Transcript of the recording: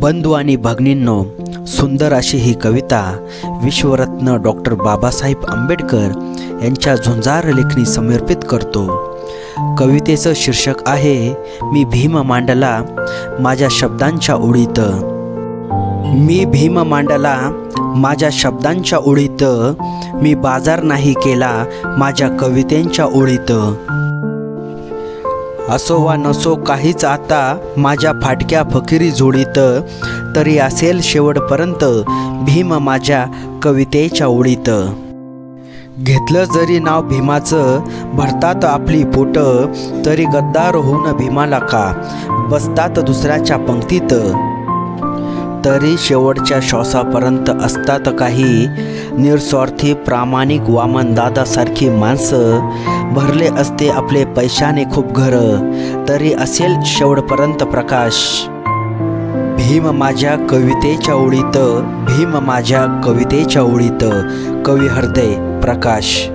बंधू आणि भगिनींनो सुंदर अशी ही कविता विश्वरत्न डॉक्टर बाबासाहेब आंबेडकर यांच्या झुंजार लेखणी समर्पित करतो. कवितेचं शीर्षक आहे मी भीम मांडला माझ्या शब्दांच्या ओळीत मी भीम मांडला माझ्या शब्दांच्या ओळीत मी बाजार नाही केला माझ्या कवितेंच्या ओळीत असो वा नसो काहीच आता माझ्या फाटक्या फकिरी जोडीत तरी असेल शेवटपर्यंत भीम माझ्या कवितेच्या ओळीत. घेतलं जरी नाव भीमाचं भरतात आपली पोट तरी गद्दार होऊन भीमाला का? बसतात दुसऱ्याच्या पंक्तीत. तरी शेवटच्या श्वासापर्यंत असतात काही निरस्वार्थी प्रामाणिक वामन दादासारखी माणसं. भरले असते आपले पैशाने खूप घर. तरी असेल शेवटपर्यंत प्रकाश. भीम माझ्या कवितेच्या ओळीत भीम माझ्या कवितेच्या ओळीत. कवी हृदय प्रकाश.